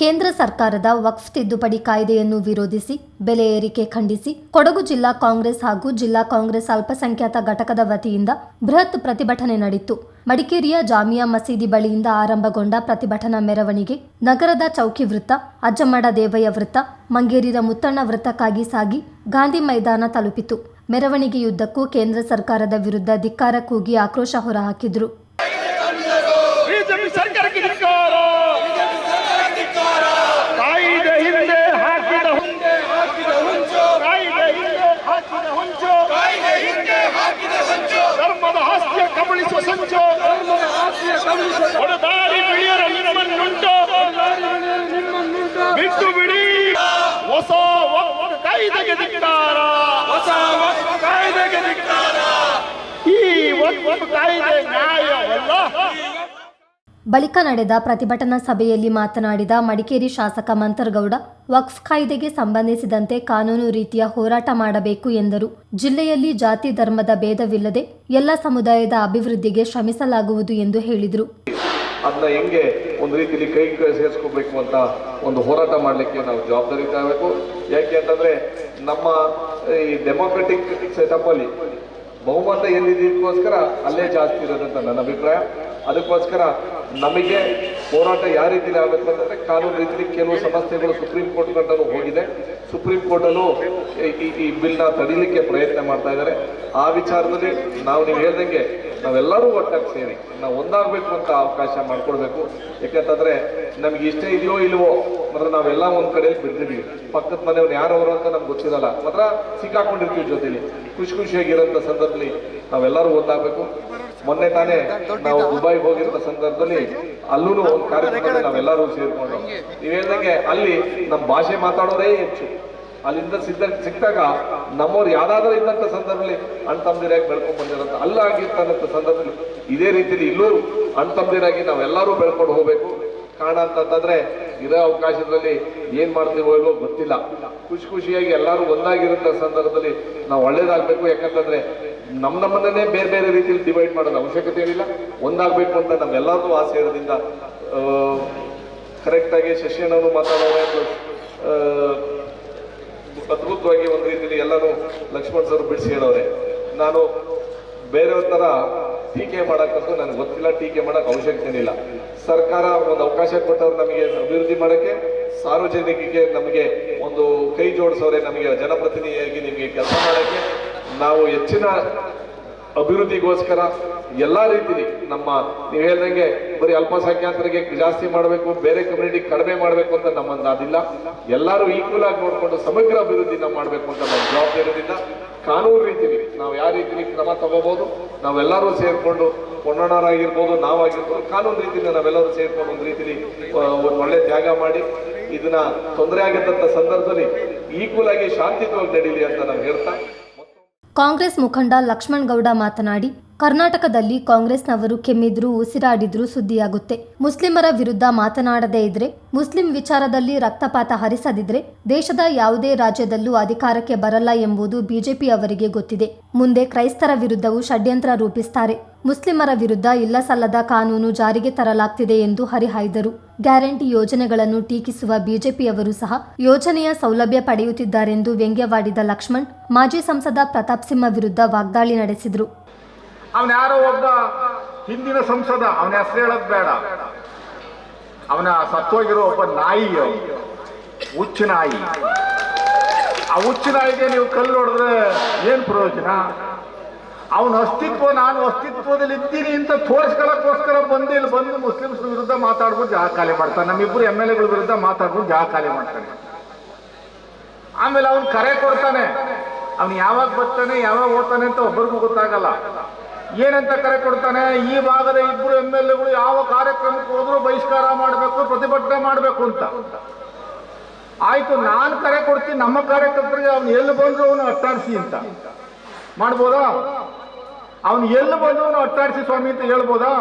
ಕೇಂದ್ರ ಸರ್ಕಾರದ ವಕ್ಫ್ ತಿದ್ದುಪಡಿ ಕಾಯ್ದೆಯನ್ನು ವಿರೋಧಿಸಿ, ಬೆಲೆ ಏರಿಕೆ ಖಂಡಿಸಿ, ಕೊಡಗು ಜಿಲ್ಲಾ ಕಾಂಗ್ರೆಸ್ ಹಾಗೂ ಜಿಲ್ಲಾ ಕಾಂಗ್ರೆಸ್ ಅಲ್ಪಸಂಖ್ಯಾತ ಘಟಕದ ವತಿಯಿಂದ ಬೃಹತ್ ಪ್ರತಿಭಟನೆ ನಡೆಯಿತು. ಮಡಿಕೇರಿಯ ಜಾಮಿಯಾ ಮಸೀದಿ ಬಳಿಯಿಂದ ಆರಂಭಗೊಂಡ ಪ್ರತಿಭಟನಾ ಮೆರವಣಿಗೆ, ನಗರದ ಚೌಕಿ ವೃತ್ತ ಅಜ್ಜಮಡ ದೇವಯ್ಯ ವೃತ್ತ, ಮಂಗೇರಿದ ಮುತ್ತಣ್ಣ ವೃತ್ತಕ್ಕಾಗಿ ಸಾಗಿ ಗಾಂಧಿ ಮೈದಾನ ತಲುಪಿತು. ಮೆರವಣಿಗೆಯುದ್ದಕ್ಕೂ ಕೇಂದ್ರ ಸರ್ಕಾರದ ವಿರುದ್ಧ ಧಿಕ್ಕಾರ ಕೂಗಿ ಆಕ್ರೋಶ ಹೊರಹಾಕಿದ್ರು ಬಿಜೆಪಿ ಸರ್ಕಾರಕ್ಕೆ ಧಿಕ್ಕಾರ ಕಾಯಿದೆ ಹಿಂದೆ ಹಾಕಿದ ಹುಂಚು ಕಾಯಿದೆ ಹಿಂದೆ ಹಾಕಿದ ಹುಂಚು ಧರ್ಮದ ಹಾಸ್ಯ ಕಬಳಿಸುವ ಸಂಚು ಹೊಡೆದಾರಿ ಬಿಳಿಯರ ನಿಮ್ಮನ್ನುಂಟು ಬಿಟ್ಟು ಬಿಡಿ ಹೊಸ ಒಕ್ಕ ಕಾಯ್ದೆಗೆ ಧಿಕ್ಕಾರ ಹೊಸ ಒಕ್ಕ ಕಾಯ್ದೆಗೆ ಧಿಕ್ಕಾರ ಈ ಒಕ್ಕ ಕಾಯ್ದೆ ನ್ಯಾಯವಲ್ಲ ಬಳಿಕ ನಡೆದ ಪ್ರತಿಭಟನಾ ಸಭೆಯಲ್ಲಿ ಮಾತನಾಡಿದ ಮಡಿಕೇರಿ ಶಾಸಕ ಮಂತರ್ಗೌಡ, ವಕ್ಫ್ ಕಾಯ್ದೆಗೆ ಸಂಬಂಧಿಸಿದಂತೆ ಕಾನೂನು ರೀತಿಯ ಹೋರಾಟ ಮಾಡಬೇಕು ಎಂದರು. ಜಿಲ್ಲೆಯಲ್ಲಿ ಜಾತಿ ಧರ್ಮದ ಭೇದವಿಲ್ಲದೆ ಎಲ್ಲ ಸಮುದಾಯದ ಅಭಿವೃದ್ಧಿಗೆ ಶ್ರಮಿಸಲಾಗುವುದು ಎಂದು ಹೇಳಿದರು. ಅದನ್ನ ಹೆಂಗೆ ಒಂದು ರೀತಿಯಲ್ಲಿ ಕೈ ಸೇರಿಸ್ಕೋಬೇಕು ಅಂತ ಒಂದು ಹೋರಾಟ ಮಾಡಲಿಕ್ಕೆ ನಾವು ಜವಾಬ್ದಾರಿ ಯಾಕೆ ಅಂತಂದ್ರೆ ನಮ್ಮ ಈ ಡೆಮೋಕ್ರೆಟಿಕ್ ಸೆಟಪ್ ಅಲ್ಲಿ ಬಹುಮತ ಎಲ್ಲಿದ್ದಕ್ಕೋಸ್ಕರ ಅಲ್ಲೇ ಜಾಸ್ತಿ ಇರೋದಂತ ನನ್ನ ಅಭಿಪ್ರಾಯ. ಅದಕ್ಕೋಸ್ಕರ ನಮಗೆ ಹೋರಾಟ ಯಾವ ರೀತಿಯಲ್ಲಿ ಆಗಬೇಕು ಅಂತಂದರೆ ಕಾನೂನು ರೀತಿಯಲ್ಲಿ ಕೆಲವು ಸಮಸ್ಯೆಗಳು ಸುಪ್ರೀಂ ಕೋರ್ಟ್ ಗಂಟಲು ಹೋಗಿದೆ. ಸುಪ್ರೀಂ ಕೋರ್ಟಲ್ಲೂ ಈ- ಈ- ಬಿಲ್ನ ತಡೀಲಿಕ್ಕೆ ಪ್ರಯತ್ನ ಮಾಡ್ತಾ ಇದ್ದಾರೆ. ಆ ವಿಚಾರದಲ್ಲಿ ನಾವು ನೀವು ಹೇಳ್ದಂಗೆ ನಾವೆಲ್ಲರೂ ಒಟ್ಟಾಗಿ ಸೇರಿ, ನಾವು ಒಂದಾಗಬೇಕು ಅಂತ ಅವಕಾಶ ಮಾಡಿಕೊಡ್ಬೇಕು ಯಾಕಂತಂದರೆ ನಮ್ಗೆ ಇಷ್ಟ ಇದೆಯೋ ಇಲ್ವೋ ಮಾತ್ರ ನಾವೆಲ್ಲ ಒಂದ್ ಕಡೆಯಲ್ಲಿ ಬಿದ್ದಿದ್ದೀವಿ ಪಕ್ಕದ ಮನೆಯವ್ರು ಯಾರವರು ಅಂತ ನಮ್ಗೆ ಗೊತ್ತಿರಲ್ಲ. ಮಾತ್ರ ಸಿಕ್ಕಾಕೊಂಡಿರ್ತೀವಿ ಜೊತೆಲಿ. ಖುಷಿ ಖುಷಿಯಾಗಿರೋಂಥ ಸಂದರ್ಭದಲ್ಲಿ ನಾವೆಲ್ಲರೂ ಒಂದಾಗಬೇಕು. ಮೊನ್ನೆ ತಾನೇ ನಾವು ದುಬೈಗೆ ಹೋಗಿರೋ ಸಂದರ್ಭದಲ್ಲಿ ಅಲ್ಲೂ ಒಂದು ಕಾರ್ಯಕ್ರಮದಲ್ಲಿ ನಾವೆಲ್ಲರೂ ಸೇರ್ಕೊಂಡು ನೀವು ಹೇಳ್ದಂಗೆ ಅಲ್ಲಿ ನಮ್ಮ ಭಾಷೆ ಮಾತಾಡೋರೇ ಹೆಚ್ಚು. ಅಲ್ಲಿಂದ ಸಿದ್ಧ ಸಿಕ್ಕಾಗ ನಮ್ಮವ್ರು ಯಾವ್ದಾದ್ರೂ ಇದ್ದಂಥ ಸಂದರ್ಭದಲ್ಲಿ ಅಣ್ಣ ಬೆಳ್ಕೊಂಡು ಬಂದಿರೋಂಥ ಅಲ್ಲ ಸಂದರ್ಭದಲ್ಲಿ ಇದೇ ರೀತಿಯಲ್ಲಿ ಇಲ್ಲೂ ಅಣ್ಣ ತಮ್ಮದಿರಾಗಿ ನಾವೆಲ್ಲರೂ ಬೆಳ್ಕೊಂಡು ಹೋಗ್ಬೇಕು. ಕಾರಣ ಅಂತಂದ್ರೆ ಇರೋ ಅವಕಾಶದಲ್ಲಿ ಏನು ಮಾಡ್ತೀವೋ ಇಲ್ವೋ ಗೊತ್ತಿಲ್ಲ. ಖುಷಿ ಖುಷಿಯಾಗಿ ಎಲ್ಲರೂ ಒಂದಾಗಿರುವಂತ ಸಂದರ್ಭದಲ್ಲಿ ನಾವು ಒಳ್ಳೇದಾಗಬೇಕು. ಯಾಕಂತಂದರೆ ನಮ್ಮ ನಮ್ಮನ್ನೇ ಬೇರೆ ಬೇರೆ ರೀತಿಯಲ್ಲಿ ಡಿವೈಡ್ ಮಾಡೋದು ಅವಶ್ಯಕತೆ ಏನಿಲ್ಲ. ಒಂದಾಗಬೇಕು ಅಂತ ನಮ್ಮೆಲ್ಲರದು ಆಸೆ ಇರೋದ್ರಿಂದ ಕರೆಕ್ಟಾಗಿ ಶಶಿಯಣ್ಣವರು ಮಾತಾಡೋಣ ಅದ್ಭುತವಾಗಿ ಒಂದು ರೀತಿಯಲ್ಲಿ ಎಲ್ಲರೂ ಲಕ್ಷ್ಮಣ್ ಸರ್ ಬಿಡಿಸಿ ಹೇಳೋರೆ. ನಾನು ಬೇರೆಯವ್ರ ಥರ ಟೀಕೆ ಮಾಡೋಕ್ಕಂತೂ ನನಗೆ ಗೊತ್ತಿಲ್ಲ, ಟೀಕೆ ಮಾಡೋಕೆ ಅವಶ್ಯಕತೆ ಇಲ್ಲ ಸರ್ಕಾರ ಒಂದು ಅವಕಾಶ ಕೊಟ್ಟವ್ರು ನಮಗೆ ಅಭಿವೃದ್ಧಿ ಮಾಡೋಕ್ಕೆ, ಸಾರ್ವಜನಿಕರಿಗೆ ನಮಗೆ ಒಂದು ಕೈ ಜೋಡಿಸೋರೆ, ನಮಗೆ ಜನಪ್ರತಿನಿಧಿಯಾಗಿ ನಿಮಗೆ ಕೆಲಸ ಮಾಡೋಕ್ಕೆ ನಾವು ಹೆಚ್ಚಿನ ಅಭಿವೃದ್ಧಿಗೋಸ್ಕರ ಎಲ್ಲಾ ರೀತಿಲಿ ನಮ್ಮ ನೀವು ಹೇಳ್ದಂಗೆ ಬರೀ ಅಲ್ಪಸಂಖ್ಯಾತರಿಗೆ ಜಾಸ್ತಿ ಮಾಡಬೇಕು, ಬೇರೆ ಕಮ್ಯುನಿಟಿ ಕಡಿಮೆ ಮಾಡಬೇಕು ಅಂತ ನಮ್ಮಂದ ಅದಿಲ್ಲ ಎಲ್ಲರೂ ಈಕ್ವಲ್ ಆಗಿ ನೋಡಿಕೊಂಡು ಸಮಗ್ರ ಅಭಿವೃದ್ಧಿನ ಮಾಡಬೇಕು ಅಂತ ನಾವು ಜವಾಬ್ದಾರಿಯಿಂದ ಕಾನೂನು ರೀತಿಯಲ್ಲಿ ನಾವು ಯಾವ ರೀತಿಯಲ್ಲಿ ಕ್ರಮ ತಗೋಬಹುದು ನಾವೆಲ್ಲರೂ ಸೇರಿಕೊಂಡು ಪೊನ್ನಣ್ಣರಾಗಿರ್ಬೋದು, ನಾವಾಗಿರ್ಬೋದು, ಕಾನೂನು ರೀತಿಯಿಂದ ನಾವೆಲ್ಲರೂ ಸೇರಿಕೊಂಡು ಒಂದು ಒಂದು ಒಳ್ಳೆ ತ್ಯಾಗ ಮಾಡಿ, ಇದನ್ನ ತೊಂದರೆ ಆಗಿದ್ದಂಥ ಸಂದರ್ಭದಲ್ಲಿ ಈಕ್ವಲ್ ಆಗಿ ಶಾಂತಿಯುತವಾಗಿ ನಡೀಲಿ ಅಂತ ನಾವು ಹೇಳ್ತಾ ಕಾಂಗ್ರೆಸ್ ಮುಖಂಡ ಲಕ್ಷ್ಮಣ್ ಗೌಡ ಮಾತನಾಡಿ ಕರ್ನಾಟಕದಲ್ಲಿ ಕಾಂಗ್ರೆಸ್ನವರು ಕೆಮ್ಮಿದ್ರೂ ಉಸಿರಾಡಿದ್ರೂ ಸುದ್ದಿಯಾಗುತ್ತೆ. ಮುಸ್ಲಿಮರ ವಿರುದ್ಧ ಮಾತನಾಡದೇ ಇದ್ರೆ, ಮುಸ್ಲಿಂ ವಿಚಾರದಲ್ಲಿ ರಕ್ತಪಾತ ಹರಿಸದಿದ್ರೆ ದೇಶದ ಯಾವುದೇ ರಾಜ್ಯದಲ್ಲೂ ಅಧಿಕಾರಕ್ಕೆ ಬರಲ್ಲ ಎಂಬುದು ಬಿಜೆಪಿ ಅವರಿಗೆ ಗೊತ್ತಿದೆ. ಮುಂದೆ ಕ್ರೈಸ್ತರ ವಿರುದ್ಧವೂ ಷಡ್ಯಂತ್ರ ರೂಪಿಸ್ತಾರೆ. ಮುಸ್ಲಿಮರ ವಿರುದ್ಧ ಇಲ್ಲಸಲ್ಲದ ಕಾನೂನು ಜಾರಿಗೆ ತರಲಾಗ್ತಿದೆ ಎಂದು ಹರಿಹಾಯ್ದರು. ಗ್ಯಾರಂಟಿ ಯೋಜನೆಗಳನ್ನು ಟೀಕಿಸುವ ಬಿಜೆಪಿಯವರು ಸಹ ಯೋಜನೆಯ ಸೌಲಭ್ಯ ಪಡೆಯುತ್ತಿದ್ದಾರೆಂದು ವ್ಯಂಗ್ಯವಾಡಿದ ಲಕ್ಷ್ಮಣ್, ಮಾಜಿ ಸಂಸದ ಪ್ರತಾಪ್ ಸಿಂಹ ವಿರುದ್ಧ ವಾಗ್ದಾಳಿ ನಡೆಸಿದರು. ಅವನ ಯಾರೋ ಒಬ್ಬ ಹಿಂದಿನ ಸಂಸದ, ಅವನ ಹೆಸರು ಹೇಳೋದು ಬೇಡ. ಅವನ ಸತ್ತೋಗಿರೋ ಒಬ್ಬ ನಾಯಿ. ಹುಚ್ಚು ನಾಯಿ. ಆ ಹುಚ್ಚು ನಾಯಿಗೆ ನೀವು ಕಲ್ಲು ಹೊಡೆದ್ರೆ ಏನು ಪ್ರಯೋಜನ? ಅವನ ಅಸ್ತಿತ್ವ, ನಾನು ಅಸ್ತಿತ್ವದಲ್ಲಿ ಇದ್ದೀನಿ ಅಂತ ತೋರಿಸ್ಕೊಳ್ಳೋಕ್ಕೋಸ್ಕರ ಬಂದು ಇಲ್ಲಿ ಬಂದು ಮುಸ್ಲಿಮ್ಸ್ ವಿರುದ್ಧ ಮಾತಾಡ್ಬೋದು ಜಾಗ ಖಾಲಿ ಮಾಡ್ತಾನೆ ನಮ್ಮಿಬ್ಬರು ಎಂ ಎಲ್ ಎಗಳ ವಿರುದ್ಧ ಮಾತಾಡ್ಬೋದು ಜಾಗ ಖಾಲಿ ಮಾಡ್ತಾನೆ ಆಮೇಲೆ ಅವನು ಕರೆ ಕೊಡ್ತಾನೆ. ಅವನು ಯಾವಾಗ ಬರ್ತಾನೆ, ಯಾವಾಗ ಹೋಗ್ತಾನೆ ಅಂತ ಒಬ್ಬರಿಗೂ ಗೊತ್ತಾಗಲ್ಲ. ಏನಂತ ಕರೆ ಕೊಡ್ತಾನೆ? ಈ ಭಾಗದ ಇಬ್ಬರು ಎಂ ಎಲ್ ಎಗಳು ಯಾವ ಕಾರ್ಯಕ್ರಮಕ್ಕೆ ಹೋದ್ರು ಬಹಿಷ್ಕಾರ ಮಾಡಬೇಕು, ಪ್ರತಿಭಟನೆ ಮಾಡಬೇಕು ಅಂತ. ಆಯ್ತು, ನಾನು ಕರೆ ಕೊಡ್ತೀನಿ. ನಮ್ಮ ಕಾರ್ಯಕರ್ತರಿಗೆ ಅವನು ಎಲ್ಲಿ ಬಂದ್ರು ಅವನು ಅಟ್ಟಾಡಿಸಿ ಅಂತ. ಮಾಡ್ಬೋದಾ? ಅವನು ಎಲ್ಲಿ ಬಂದ್ರು ಅವನು ಅಟ್ಟಾಡಿಸಿ ಸ್ವಾಮಿ ಅಂತ ಹೇಳ್ಬೋದಾ?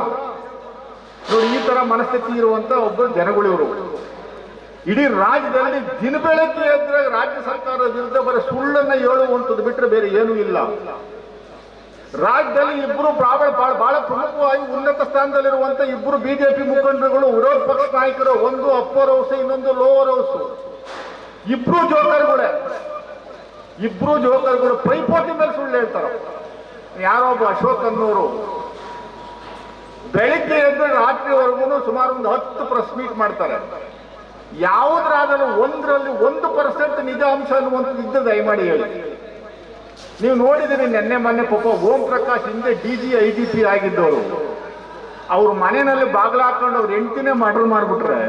ನೋಡಿ, ಈ ತರ ಮನಸ್ಥಿತಿ ಇರುವಂತ ಒಬ್ಬ ಜನಗಳಿವರು ಇಡೀ ರಾಜ್ಯದಲ್ಲಿ ದಿನ ಬೆಳಗ್ಗೆ ಎದ್ರೆ ರಾಜ್ಯ ಸರ್ಕಾರದ ವಿರುದ್ಧ ಬರೀ ಸುಳ್ಳನ್ನ ಹೇಳುವಂಥದ್ದು ಬಿಟ್ಟರೆ ಬೇರೆ ಏನೂ ಇಲ್ಲ. ರಾಜ್ಯದಲ್ಲಿ ಇಬ್ಬರು ಬಹಳ ಬಹಳ ಪ್ರಮುಖವಾಗಿ ಉನ್ನತ ಸ್ಥಾನದಲ್ಲಿರುವಂತ ಇಬ್ಬರು ಬಿಜೆಪಿ ಮುಖಂಡರುಗಳು, ವಿರೋಧ ಪಕ್ಷ ನಾಯಕರು, ಒಂದು ಅಪ್ಪರ್ ಹೌಸ್ ಇನ್ನೊಂದು ಲೋವರ್ ಹೌಸ್ ಇಬ್ರು ಜೋಕರ್ಗಳೇ. ಇಬ್ರು ಜೋಕರ್ಗಳು ಪೈಪೋಟಿ ಮೇಲೆ ಸುಳ್ಳು ಹೇಳ್ತಾರೆ. ಯಾರೋ ಒಬ್ಬ ಅಶೋಕ್ ಅನ್ನೋರು. ಬೆಳಿಗ್ಗೆ ಎದ್ದು ರಾತ್ರಿವರೆಗೂ ಸುಮಾರು ಒಂದು ಹತ್ತು ಪ್ರೆಸ್ ಮೀಟ್ ಮಾಡ್ತಾರೆ. ಯಾವುದ್ರಾದರೂ ಒಂದರಲ್ಲಿ ಒಂದು ಪರ್ಸೆಂಟ್ ನಿಜ ಅಂಶ ಅನ್ನುವಂಥದ್ದು ಇದ್ದು ದಯಮಾಡಿ ಹೇಳಿ. ನೀವು ನೋಡಿದಿರಿ ನಿನ್ನೆ ಮೊನ್ನೆ ಪಾಪ ಓಂ ಪ್ರಕಾಶ್ ಹಿಂದೆ D G I G P ಆಗಿದ್ದವರು ಅವ್ರ ಮನೆಯಲ್ಲಿ ಬಾಗಿಲು ಹಾಕೊಂಡು ಅವ್ರು ಎಂಟಿನೇ ಮರ್ಡರ್ ಮಾಡಿಬಿಟ್ರೆ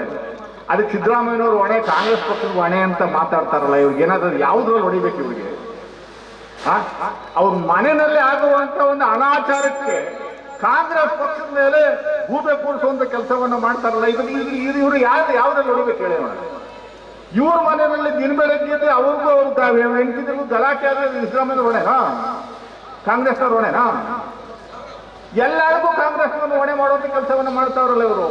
ಅದಕ್ಕೆ ಸಿದ್ದರಾಮಯ್ಯನವ್ರು ಹೊಣೆ, ಕಾಂಗ್ರೆಸ್ ಪಕ್ಷದ ಹೊಣೆ ಅಂತ ಮಾತಾಡ್ತಾರಲ್ಲ, ಇವ್ರಿಗೆ ಏನಾದ್ರೂ ಯಾವುದ್ರಲ್ಲಿ ಹೊಡಿಬೇಕು ಇವ್ರಿಗೆ? ಅವ್ರ ಮನೆಯಲ್ಲಿ ಆಗುವಂತ ಒಂದು ಅನಾಚಾರಕ್ಕೆ ಕಾಂಗ್ರೆಸ್ ಪಕ್ಷದ ಮೇಲೆ ಗೂಬೆ ಕೂರಿಸುವಂತ ಕೆಲಸವನ್ನು ಮಾಡ್ತಾರಲ್ಲ ಯಾರು ಇವರು ಯಾವ್ದು ಯಾವ್ದ್ರಲ್ಲಿ ಹೊಡಿಬೇಕು ಹೇಳಿ. ಇವ್ರ ಮನೆಯಲ್ಲಿ ದಿನ ಬೆಳಗ್ಗೆ ಅವ್ರಿಗೂ ಅವ್ರ ಹೆಂಡತಿದ್ರು ಗಲಾಟೆ ಆದ್ರೆ ಸಿದ್ದರಾಮಯ್ಯ ಹೊಣೆನಾ ಕಾಂಗ್ರೆಸ್ನವ್ರ ಹೊಣೆನಾ ಎಲ್ಲರಿಗೂ ಕಾಂಗ್ರೆಸ್ನವ್ರನ್ನ ಹೊಣೆ ಮಾಡುವಂತ ಕೆಲಸವನ್ನು ಮಾಡ್ತಾವ್ರಲ್ಲ ಇವರು.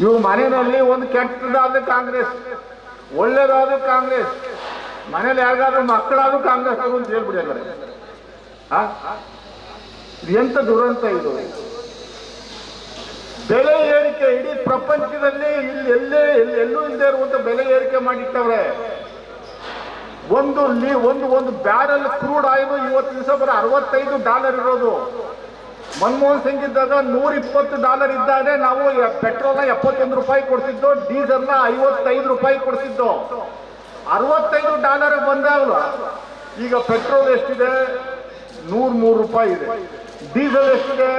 ಇವ್ರ ಮನೆಯಲ್ಲಿ ಒಂದು ಕೆಟ್ಟದಾದ್ರೆ ಕಾಂಗ್ರೆಸ್ ಒಳ್ಳೇದಾದ್ರೂ ಕಾಂಗ್ರೆಸ್ ಮನೇಲಿ ಯಾರಿಗಾದ್ರೂ ಮಕ್ಕಳಾದ್ರೂ ಕಾಂಗ್ರೆಸ್ ಅವರು ಅಂತ ಹೇಳ್ಬಿಡಿ? ಇದು ಎಂತ ದುರಂತ ಇದು? ಬೆಲೆ ಏರಿಕೆ ಇಡೀ ಪ್ರಪಂಚದಲ್ಲಿ ಇಲ್ಲಿ ಎಲ್ಲೇ ಎಲ್ಲಿ ಇಲ್ಲದೆ ಇರುವಂತ ಬೆಲೆ ಏರಿಕೆ ಮಾಡಿಟ್ಟವ್ರೆ. ಒಂದು ಒಂದು ಒಂದು ಬ್ಯಾರಲ್ ಕ್ರೂಡ್ ಆಯಿಲ್ ಇವತ್ತು ದಿವಸ ಬರೀ ಅರವತ್ತೈದು ಡಾಲರ್ ಇರೋದು. ಮನಮೋಹನ್ ಸಿಂಗ್ ಇದ್ದಾಗ ನೂರ ಇಪ್ಪತ್ತು ಡಾಲರ್ ಇದ್ದಾಗ ನಾವು ಪೆಟ್ರೋಲ್ನ ಎಪ್ಪತ್ತೊಂದು ರೂಪಾಯಿ ಕೊಡ್ತಿದ್ದೋ ಡೀಸೆಲ್ನ ಐವತ್ತೈದು ರೂಪಾಯಿ ಕೊಡ್ತಿದ್ದೋ. ಅರವತ್ತೈದು ಡಾಲರ್ ಬಂದಾಗ ಈಗ ಪೆಟ್ರೋಲ್ ಎಷ್ಟಿದೆ? ನೂರ ಮೂರು ರೂಪಾಯಿ ಇದೆ. ಡೀಸೆಲ್ ಎಷ್ಟಿದೆ?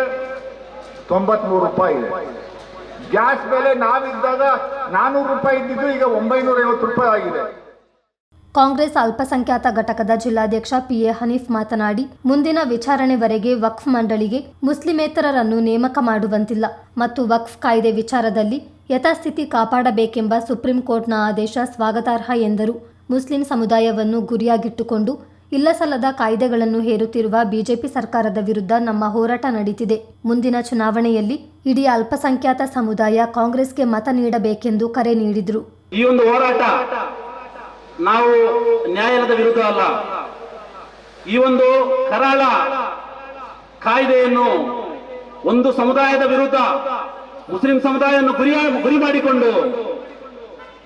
ತೊಂಬತ್ಮೂರು ರೂಪಾಯಿ ಇದೆ. ಗ್ಯಾಸ್ ಬೆಲೆ ನಾವಿದ್ದಾಗ ನಾನೂರು ರೂಪಾಯಿ ಇದ್ದಿದ್ದು ಈಗ ಒಂಬೈನೂರ ಐವತ್ತು ರೂಪಾಯಿ ಆಗಿದೆ. ಕಾಂಗ್ರೆಸ್ ಅಲ್ಪಸಂಖ್ಯಾತ ಘಟಕದ ಜಿಲ್ಲಾಧ್ಯಕ್ಷ ಪಿಎ ಹನೀಫ್ ಮಾತನಾಡಿ, ಮುಂದಿನ ವಿಚಾರಣೆವರೆಗೆ ವಕ್ಫ್ ಮಂಡಳಿಗೆ ಮುಸ್ಲಿಮೇತರರನ್ನು ನೇಮಕ ಮಾಡುವಂತಿಲ್ಲ ಮತ್ತು ವಕ್ಫ್ ಕಾಯ್ದೆ ವಿಚಾರದಲ್ಲಿ ಯಥಾಸ್ಥಿತಿ ಕಾಪಾಡಬೇಕೆಂಬ ಸುಪ್ರೀಂ ಕೋರ್ಟ್ನ ಆದೇಶ ಸ್ವಾಗತಾರ್ಹ ಎಂದರು. ಮುಸ್ಲಿಂ ಸಮುದಾಯವನ್ನು ಗುರಿಯಾಗಿಟ್ಟುಕೊಂಡು ಇಲ್ಲಸಲ್ಲದ ಕಾಯ್ದೆಗಳನ್ನು ಹೇರುತ್ತಿರುವ ಬಿಜೆಪಿ ಸರ್ಕಾರದ ವಿರುದ್ಧ ನಮ್ಮ ಹೋರಾಟ ನಡೀತಿದೆ. ಮುಂದಿನ ಚುನಾವಣೆಯಲ್ಲಿ ಇಡೀ ಅಲ್ಪಸಂಖ್ಯಾತ ಸಮುದಾಯ ಕಾಂಗ್ರೆಸ್ಗೆ ಮತ ನೀಡಬೇಕೆಂದು ಕರೆ ನೀಡಿದರು. ಈ ಒಂದು ಹೋರಾಟ ನಾವು ನ್ಯಾಯಾಲಯದ ವಿರುದ್ಧ ಅಲ್ಲ. ಈ ಒಂದು ಕರಾಳ ಕಾಯ್ದೆಯನ್ನು ಒಂದು ಸಮುದಾಯದ ವಿರುದ್ಧ, ಮುಸ್ಲಿಂ ಸಮುದಾಯವನ್ನು ಗುರಿ ಗುರಿ ಮಾಡಿಕೊಂಡು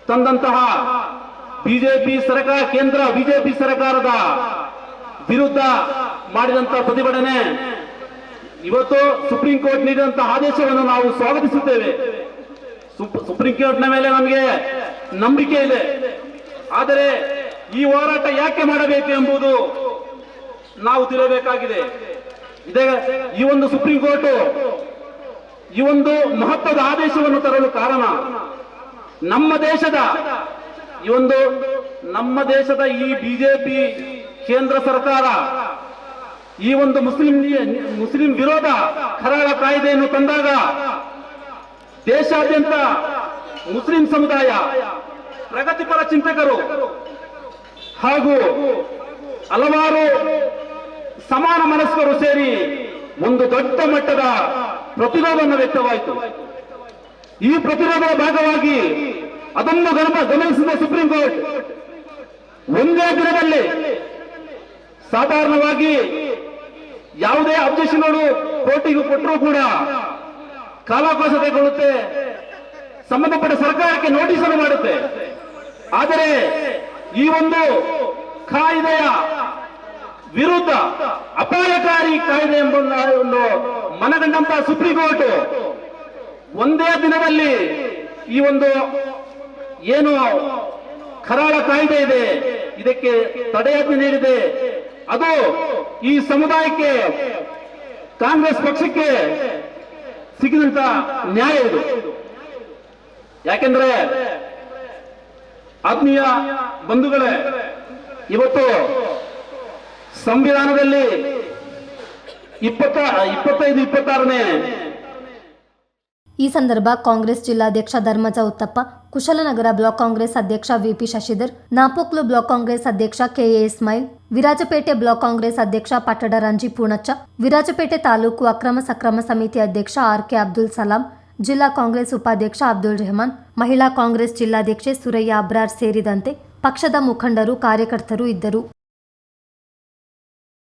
ತಂದಂತಹ ಬಿಜೆಪಿ ಸರ್ಕಾರ, ಕೇಂದ್ರ ಬಿಜೆಪಿ ಸರ್ಕಾರದ ವಿರುದ್ಧ ಮಾಡಿದಂತ ಪ್ರತಿಭಟನೆ. ಇವತ್ತು ಸುಪ್ರೀಂ ಕೋರ್ಟ್ ನೀಡಿದಂತಹ ಆದೇಶವನ್ನು ನಾವು ಸ್ವಾಗತಿಸುತ್ತೇವೆ. ಸುಪ್- ಸುಪ್ರೀಂ ಕೋರ್ಟ್ನ ಮೇಲೆ ನಮಗೆ ನಂಬಿಕೆ ಇದೆ. ಆದರೆ ಈ ಹೋರಾಟ ಯಾಕೆ ಮಾಡಬೇಕು ಎಂಬುದು ನಾವು ತಿಳಿಯಬೇಕಾಗಿದೆ. ಇದೇ, ಈ ಒಂದು ಸುಪ್ರೀಂ ಕೋರ್ಟ್ ಈ ಒಂದು ಮಹತ್ವದ ಆದೇಶವನ್ನು ತರಲು ಕಾರಣ ನಮ್ಮ ದೇಶದ ಈ ಒಂದು ನಮ್ಮ ದೇಶದ ಈ ಬಿಜೆಪಿ ಕೇಂದ್ರ ಸರ್ಕಾರ, ಈ ಒಂದು ಮುಸ್ಲಿಂ ಮುಸ್ಲಿಂ ವಿರೋಧ ಕರಾಳ ಕಾಯ್ದೆಯನ್ನು ತಂದಾಗ ದೇಶಾದ್ಯಂತ ಮುಸ್ಲಿಂ ಸಮುದಾಯ, ಪ್ರಗತಿಪರ ಚಿಂತಕರು ಹಾಗೂ ಹಲವಾರು ಸಮಾನ ಮನಸ್ಕರು ಸೇರಿ ಒಂದು ದೊಡ್ಡ ಮಟ್ಟದ ಪ್ರತಿರೋಧವನ್ನು ವ್ಯಕ್ತವಾಯಿತು. ಈ ಪ್ರತಿರೋಧದ ಭಾಗವಾಗಿ ಅದನ್ನು ಗಮನ ಗಮನಿಸಿದ ಸುಪ್ರೀಂ ಕೋರ್ಟ್ ಒಂದೇ ದಿನದಲ್ಲಿ ಸಾಧಾರಣವಾಗಿ ಯಾವುದೇ ಅಬ್ಜೆಕ್ಷನ್ಗಳು ಕೋರ್ಟಿಗೆ ಕೊಟ್ಟರೂ ಕೂಡ ಕಾಲಾವಕಾಶ ತೆಗೆದುಕೊಳ್ಳುತ್ತೆ ಸಂಬಂಧಪಟ್ಟ ಸರ್ಕಾರಕ್ಕೆ ನೋಟಿಸ್ ಅನ್ನು ಮಾಡುತ್ತೆ. ಆದರೆ ಈ ಒಂದು ಕಾಯ್ದೆಯ ವಿರುದ್ಧ ಅಪಾಯಕಾರಿ ಕಾಯ್ದೆ ಎಂಬ ಒಂದು ಮನಗಂಡಂತಹ ಸುಪ್ರೀಂ ಕೋರ್ಟ್ ಒಂದೇ ದಿನದಲ್ಲಿ ಈ ಒಂದು ಏನು ಕರಾಳ ಕಾಯ್ದೆ ಇದೆ. ಇದಕ್ಕೆ ತಡೆಯಾಜ್ಞೆ ನೀಡಿದೆ. ಅದು ಈ ಸಮುದಾಯಕ್ಕೆ, ಕಾಂಗ್ರೆಸ್ ಪಕ್ಷಕ್ಕೆ ಸಿಕ್ಕಿದಂತ ನ್ಯಾಯ ಇದು. ಯಾಕೆಂದ್ರೆ ಆತ್ಮೀಯ ಬಂಧುಗಳೇ, ಇವತ್ತು ಸಂವಿಧಾನದಲ್ಲಿ ಇಪ್ಪತ್ತ, ಇಪ್ಪತ್ತೈದು, ಇಪ್ಪತ್ತಾರನೇ ಈ ಸಂದರ್ಭ ಕಾಂಗ್ರೆಸ್ ಜಿಲ್ಲಾಧ್ಯಕ್ಷ ಧರ್ಮಜ ಉತ್ತಪ್ಪ ಕುಶಲನಗರ ಬ್ಲಾಕ್ ಕಾಂಗ್ರೆಸ್ ಅಧ್ಯಕ್ಷ ವಿಪಿ ಶಶಿಧರ್, ನಾಪೋಕ್ಲು ಬ್ಲಾಕ್ ಕಾಂಗ್ರೆಸ್ ಅಧ್ಯಕ್ಷ ಕೆಎ ಇಸ್ಮಾಯಿಲ್, ವಿರಾಜಪೇಟೆ ಬ್ಲಾಕ್ ಕಾಂಗ್ರೆಸ್ ಅಧ್ಯಕ್ಷ ಪಟ್ಟಡ ರಂಜಿ ಪೂಣಚ್ಚ ವಿರಾಜಪೇಟೆ ತಾಲೂಕು ಅಕ್ರಮ ಸಕ್ರಮ ಸಮಿತಿ ಅಧ್ಯಕ್ಷ ಆರ್ ಕೆ ಅಬ್ದುಲ್ ಸಲಾಂ, ಜಿಲ್ಲಾ ಕಾಂಗ್ರೆಸ್ ಉಪಾಧ್ಯಕ್ಷ ಅಬ್ದುಲ್ ರೆಹಮಾನ್, ಮಹಿಳಾ ಕಾಂಗ್ರೆಸ್ ಜಿಲ್ಲಾಧ್ಯಕ್ಷೆ ಸುರಯ್ಯ ಅಬ್ರಾರ್ ಸೇರಿದಂತೆ ಪಕ್ಷದ ಮುಖಂಡರು, ಕಾರ್ಯಕರ್ತರು ಇದ್ದರು.